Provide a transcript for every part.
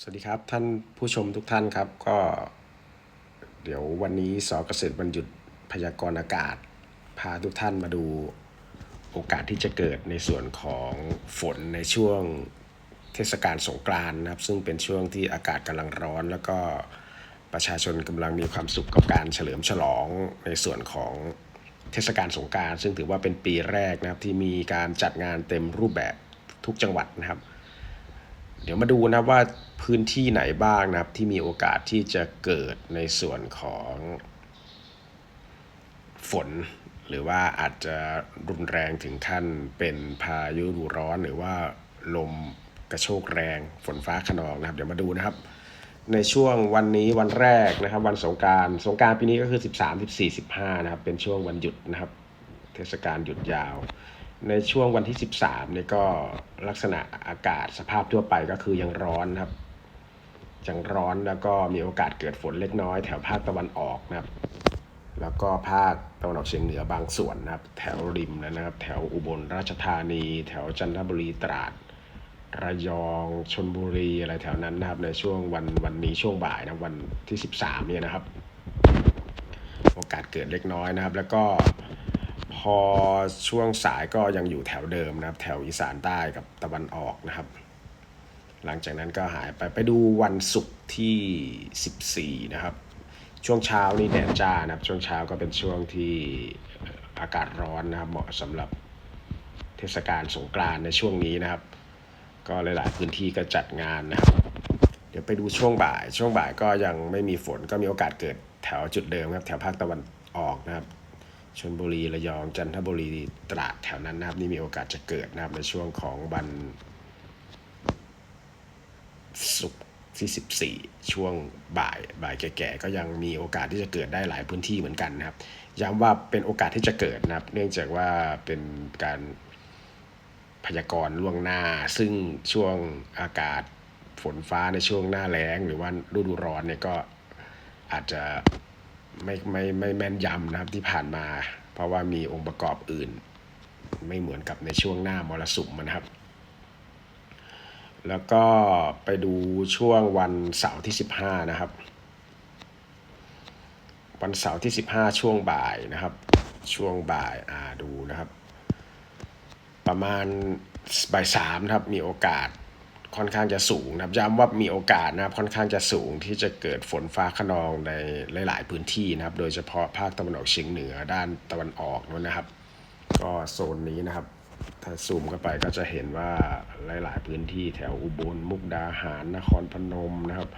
สวัสดีครับท่านผู้ชมทุกท่านครับก็ เดี๋ยววันนี้สอเกษตรบรรยุทธ์พยากรณ์อากาศ พาทุกท่านมาดูโอกาสที่จะเกิดในส่วนของฝนในช่วงเทศกาลสงกรานต์นะครับ ซึ่งเป็นช่วงที่อากาศกำลังร้อน แล้วก็ประชาชนกำลังมีความสุขกับการเฉลิมฉลองในส่วนของเทศกาลสงกราร ซึ่งถือว่าเป็นปีแรกนะครับที่มีการจัดงานเต็มรูปแบบทุกจังหวัดนะครับ เดี๋ยวมาดูนะว่าพื้นที่ไหนบ้างนะครับ ที่มีโอกาสที่จะเกิดในส่วนของฝน หรือว่าอาจจะรุนแรงถึงขั้นเป็นพายุฤดูร้อนหรือว่าลมกระโชกแรงฝนฟ้าขนองนะครับ เดี๋ยวมาดูนะครับ ในช่วงวันนี้วันแรกนะครับ วันสงการสงการปีนี้ก็คือ 13 14 15 นะครับ เป็นช่วงวันหยุดนะครับ เทศกาลหยุดยาว ในช่วงวันที่ 13เนี่ยก็ลักษณะอากาศสภาพทั่วไปก็คือยังร้อนนะครับยังร้อนแล้วก็มีโอกาสเกิดฝนเล็กน้อย แถวภาคตะวันออกนะครับ แล้วก็ภาคตะวันออกเฉียงเหนือบางส่วนนะครับ แถวริมนะครับ แถวอุบลราชธานี แถวจันทบุรีตราด ระยองชนบุรีอะไรแถวนั้นนะครับ ในช่วงวันวันนี้ช่วงบ่ายนะวันที่ 13เนี่ยนะครับ โอกาสเกิดเล็กน้อยนะครับ แล้วก็ พอช่วงสายก็ยังอยู่แถวเดิมนะครับ แถวอีสานใต้กับตะวันออกนะครับ หลังจากนั้นก็หายไปไปดูวันศุกร์ที่ 14 นะครับ ช่วงเช้านี่แดดจ้านะครับ ช่วงเช้าก็เป็นช่วงที่อากาศร้อนนะครับ เหมาะสำหรับเทศกาลสงกรานต์ในช่วงนี้นะครับ ก็หลาย ๆ พื้นที่ก็จัดงานนะครับ เดี๋ยวไปดูช่วงบ่าย ช่วงบ่ายก็ยังไม่มีฝนก็มีโอกาสเกิดแถวจุดเดิมครับ แถวภาคตะวันออกนะครับ ชลบุรีระยองจันทบุรีตราดแถวนั้นนะครับนี่มีโอกาสจะเกิดนะครับในช่วงของวันศุกร์ที่ 14 ช่วงบ่ายบ่ายแก่ๆก็ยังมีโอกาสที่จะเกิดได้หลายพื้นที่เหมือนกันนะครับย้ำว่าเป็นโอกาสที่จะเกิดนะครับ เนื่องจากว่าเป็นการพยากรณ์ล่วงหน้า ซึ่งช่วงอากาศฝนฟ้าในช่วงหน้าแล้ง หรือว่าฤดูร้อนเนี่ยก็อาจจะ ไม่ไม่ไม่แม่นยำนะครับที่ผ่านมา เพราะว่ามีองค์ประกอบอื่น ไม่เหมือนกับในช่วงหน้ามรสุมนะครับ แล้วก็ไปดูช่วงวันเสาร์ที่ 15 นะครับ วันเสาร์ที่ 15 ช่วงบ่ายนะครับ ช่วงบ่ายอ่าดูนะครับ ประมาณบ่ายสามครับมีโอกาส ค่อนข้างจะสูงนะครับย้ำว่ามีโอกาสนะครับค่อนข้างจะสูงที่จะเกิดฝนฟ้าขนองในหลาย ๆ พื้นที่นะครับ โดยเฉพาะภาคตะวันออกเฉียงเหนือด้านตะวันออกนู้นนะครับ ก็โซนนี้นะครับ ถ้าซูมเข้าไปก็จะเห็นว่าหลาย ๆ พื้นที่แถวอุบลมุกดาหารนครพนมนะครับ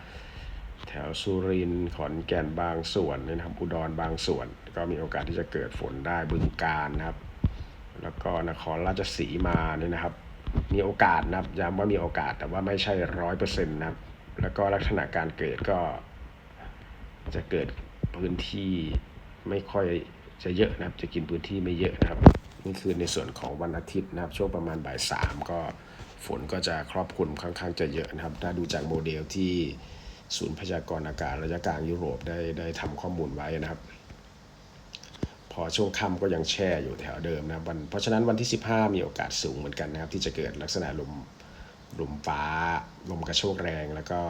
แถวสุรินทร์ขอนแก่นบางส่วนนะครับอุดรบางส่วน ก็มีโอกาสที่จะเกิดฝนได้บึงกาฬนะครับ แล้วก็นครราชสีมาเนี่ยนะครับ มีโอกาสนะครับย้ำว่ามีโอกาสแต่ว่าไม่ใช่ร้อยเปอร์เซ็นต์นะครับ แล้วก็ลักษณะการเกิดก็จะเกิดพื้นที่ไม่ค่อยจะเยอะนะครับ จะกินพื้นที่ไม่เยอะนะครับ นี่คือในส่วนของวันอาทิตย์นะครับ ช่วงประมาณบ่ายสามก็ฝนก็จะครอบคลุมค่อนข้างจะเยอะนะครับ ถ้าดูจากโมเดลที่ศูนย์พยากรณ์อากาศระยะกลางยุโรปได้ได้ทำข้อมูลไว้นะครับ พอช่วงค่ำก็ยังแช่อยู่แถวเดิมนะวันเพราะฉะนั้นวันที่ 15 มีโอกาสสูงเหมือนกันนะครับ ที่จะเกิดลักษณะลมลมฟ้าลมกระโชกแรง แล้วก็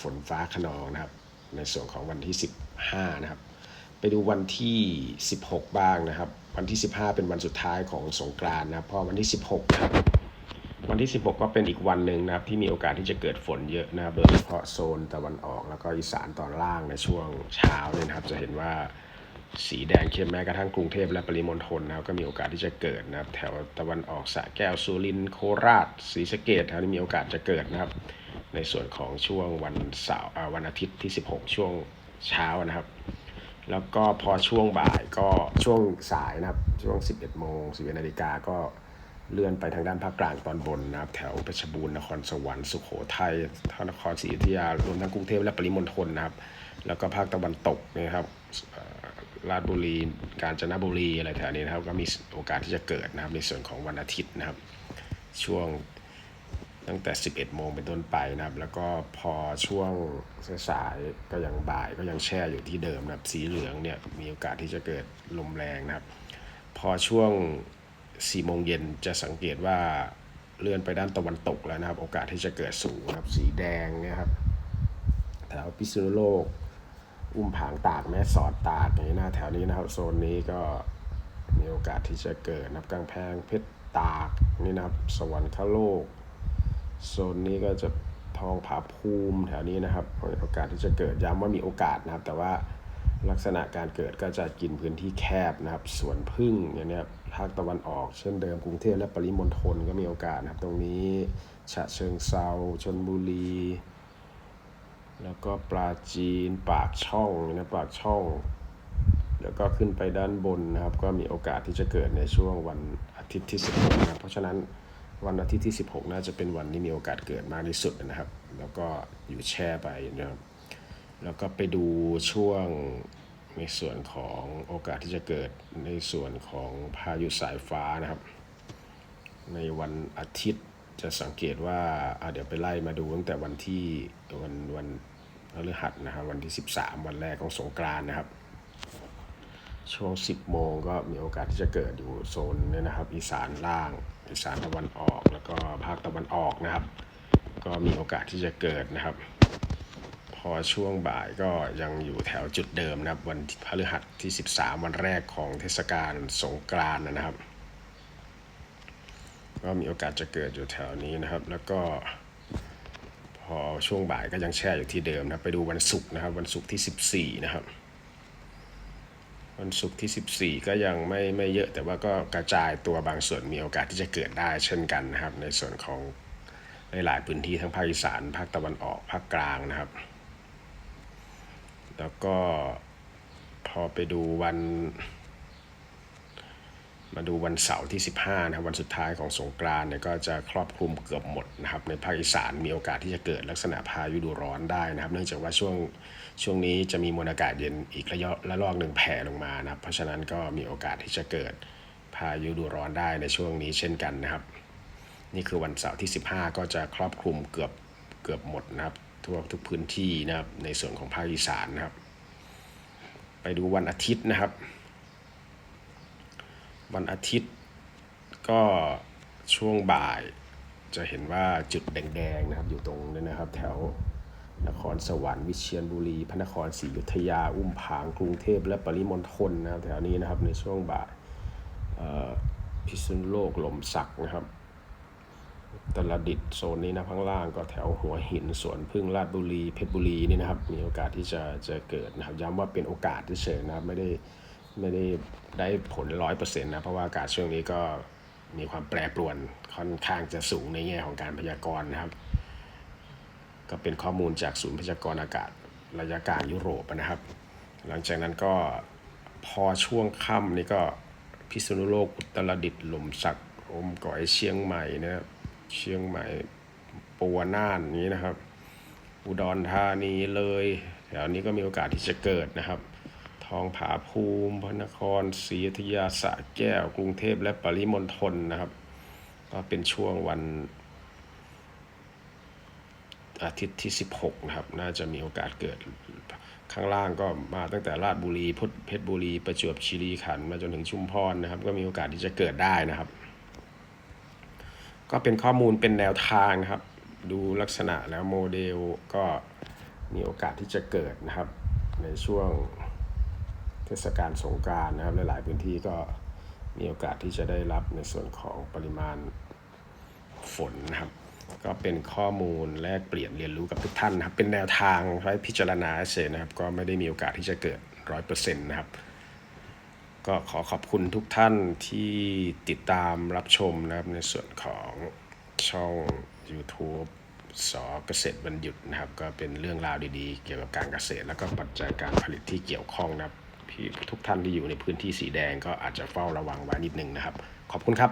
ฝนฟ้าขนองนะครับ ในส่วนของวันที่ 15 นะครับ ไปดูวันที่ 16 บ้างนะครับ วันที่ 15 เป็นวันสุดท้ายของสงกรานต์นะครับพอวันที่ 16ครับวันที่ 16 ก็เป็นอีกวันหนึ่งนะครับที่มีโอกาสที่จะเกิดฝนเยอะนะครับ โดยเฉพาะโซนตะวันออกแล้วก็อีสานตอนล่างในช่วงเช้าเนี่ยนะครับ จะเห็นว่า สีแดงเข้มแม้กระทั่งกรุงเทพและปริมณฑลนะครับก็มีโอกาสที่จะเกิดนะครับ แถวตะวันออกสระแก้วสุรินทร์โคราชศรีสะเกษแถวนี้มีโอกาสจะเกิดนะครับ ในส่วนของช่วงวันเสาร์วันอาทิตย์ที่ 16 ช่วงเช้านะครับ แล้วก็พอช่วงบ่ายก็ช่วงสายนะครับ ช่วง 11 โมง11นาฬิกาก็เลื่อนไปทางด้านภาคกลางตอนบนนะครับ แถวเพชรบูรณ์นครสวรรค์สุโขทัยนครศรีอยุธยารวมทั้งกรุงเทพและปริมณฑลนะครับ แล้วก็ภาคตะวันตกนะครับ ราชบุรี กาญจนบุรีอะไรแถวนี้นะครับ ก็มีโอกาสที่จะเกิดนะครับ ในส่วนของวันอาทิตย์นะครับ ช่วงตั้งแต่ 11 โมงเป็นต้นไปนะครับ แล้วก็พอช่วงสายก็ยังบ่ายก็ยังแช่อยู่ที่เดิมนะครับ สีเหลืองเนี่ยมีโอกาสที่จะเกิดลมแรงนะครับ พอช่วง 4 โมงเย็นจะสังเกตว่าเลื่อนไปด้านตะวันตกแล้วนะครับ โอกาสที่จะเกิดสูงนะครับ สีแดงนี่ยครับแถวพิษณุโลก อุ้มผางตากแม่สอดตากอย่างนี้นะแถวนี้นะครับโซนนี้ก็มีโอกาสที่จะเกิดนะครับกำแพงเพชรตากนี่นะครับสวรรคโลก โซนนี้ก็จะทองผาภูมิแถวนี้นะครับมีโอกาสที่จะเกิดย้ำว่ามีโอกาสนะครับ แต่ว่าลักษณะการเกิดก็จะกินพื้นที่แคบนะครับสวนพึ่งอย่างเนี้ยภาคตะวันออก เช่นเดิมกรุงเทพและปริมณฑลก็มีโอกาสนะครับ ตรงนี้ฉะเชิงเซาชนบุรี แล้วก็ปราจีนปากช่องนะปากช่อง แล้วก็ขึ้นไปด้านบนนะครับ ก็มีโอกาสที่จะเกิดในช่วงวันอาทิตย์ที่ 16นะครับเพราะฉะนั้นวันอาทิตย์ที่ 16 น่าจะเป็นวันที่มีโอกาสเกิดมากที่สุดนะครับ แล้วก็อยู่แช่ไปนะครับแล้วก็ไปดูช่วงในส่วนของโอกาสที่จะเกิดในส่วนของพายุสายฟ้านะครับ ในวันอาทิตย์จะสังเกตว่าเดี๋ยวไปไล่มาดูตั้งแต่วันที่วันวัน พฤหัสนะครับวันที่ 13 วันแรกของสงกรานนะครับ ช่วง 10 โมงก็มีโอกาสที่จะเกิดอยู่โซนนี้นะครับ อีสานล่าง อีสานตะวันออก แล้วก็ภาคตะวันออกนะครับ ก็มีโอกาสที่จะเกิดนะครับ พอช่วงบ่ายก็ยังอยู่แถวจุดเดิมนะครับ วันพฤหัสที่ 13 วันแรกของเทศกาลสงกรานนะครับ ก็มีโอกาสจะเกิดอยู่แถวนี้นะครับ แล้วก็ อช่วงบ่ายก็ยังแช่อยู่ที่เดิมนะครับไปดูวันศุกร์นะครับ วันศุกร์ที่ 14 นะครับ วันศุกร์ที่ 14 ก็ยังไม่ไม่เยอะแต่ว่าก็กระจายตัวบางส่วนมีโอกาสที่จะเกิดได้เช่นกันนะครับ ในส่วนของหลาย ๆ พื้นที่ทั้งภาคอีสานภาคตะวันออกภาคกลางนะครับ แล้วก็พอไปดูวัน มาดูวันเสาร์ที่ 15นะครับวันสุดท้ายของสงกรานต์เนี่ยก็จะครอบคลุมเกือบหมดนะครับในภาคอีสานมีโอกาสที่จะเกิดลักษณะพายุดูร้อนได้นะครับ เนื่องจากว่าช่วงช่วงนี้จะมีมวลอากาศเย็นอีกระยะระลอกหนึ่งแผ่ลงมานะครับ เพราะฉะนั้นก็มีโอกาสที่จะเกิดพายุดูร้อนได้ในช่วงนี้เช่นกันนะครับ นี่คือวันเสาร์ที่ 15 ก็จะครอบคลุมเกือบเกือบหมดนะครับทั่วทุกพื้นที่นะครับในส่วนของภาคอีสานนะครับ ไปดูวันอาทิตย์นะครับ วันอาทิตย์ ก็ช่วงบ่ายจะเห็นว่าจุดแดงๆนะครับ อยู่ตรงนี้นะครับ แถวนครสวรรค์วิเชียรบุรี พระนครศรีอยุธยา อุ้มผางกรุงเทพและปริมณฑลนะครับแถวนี้นะครับในช่วงบ่ายพิษณุโลกหล่มสักนะครับตรดิตโซนนี้นะข้างล่างก็แถวหัวหินสวนพึ่งราชบุรีเพชรบุรีนี่นะครับ มีโอกาสที่จะจะเกิดนะครับ ย้ำว่าเป็นโอกาสเฉยๆนะครับไม่ได้ ไม่ได้ได้ผลร้อยเปอร์เซ็นต์นะ เพราะว่าอากาศช่วงนี้ก็มีความแปรปรวนค่อนข้างจะสูงในแง่ของการพยากรณ์นะครับ ก็เป็นข้อมูลจากศูนย์พยากรณ์อากาศระยะกลางยุโรปนะครับ หลังจากนั้นก็พอช่วงค่ำนี่ก็พิษณุโลกอุตรดิตถ์หล่มสักอมก่อยเชียงใหม่นะครับเชียงใหม่ปัวน่านนี้นะครับ อุดรธานีเลยแถวนี้ก็มีโอกาสที่จะเกิดนะครับ องผาภูมิพระนครศรีอยุธยาสระแก้ว กรุงเทพและปริมณฑลนะครับ ก็เป็นช่วงวันอาทิตย์ที่ 16 นะครับ น่าจะมีโอกาสเกิดข้างล่างก็มาตั้งแต่ราชบุรีพุทธเพชรบุรีประจวบคีรีขันธ์มาจนถึงชุมพรนะครับ ก็มีโอกาสที่จะเกิดได้นะครับ ก็เป็นข้อมูลเป็นแนวทางนะครับ ดูลักษณะแล้วโมเดลก็มีโอกาสที่จะเกิดนะครับ ในช่วง ศกาลสงกานต์นะครับหลาย ๆ พื้นที่ก็มีโอกาสที่จะได้รับในส่วนของปริมาณฝนนะครับ ก็เป็นข้อมูลแลกเปลี่ยนเรียนรู้กับทุกท่านนะครับ เป็นแนวทางไว้พิจารณาเฉยนะครับ ก็ไม่ได้มีโอกาสที่จะเกิดร้อยเปอร์เซ็นต์นะครับ ก็ขอขอบคุณทุกท่านที่ติดตามรับชมนะครับในส่วนของช่อง YouTube สอเกษตรบรรยุทธ์นะครับ ก็เป็นเรื่องราวดีๆ เกี่ยวกับการเกษตร แล้วก็ปัจจัยการผลิตที่เกี่ยวข้องนะครับ ที่ทุกท่านที่อยู่ในพื้นที่สีแดงก็อาจจะเฝ้าระวังไว้นิดนึงนะครับ ขอบคุณครับ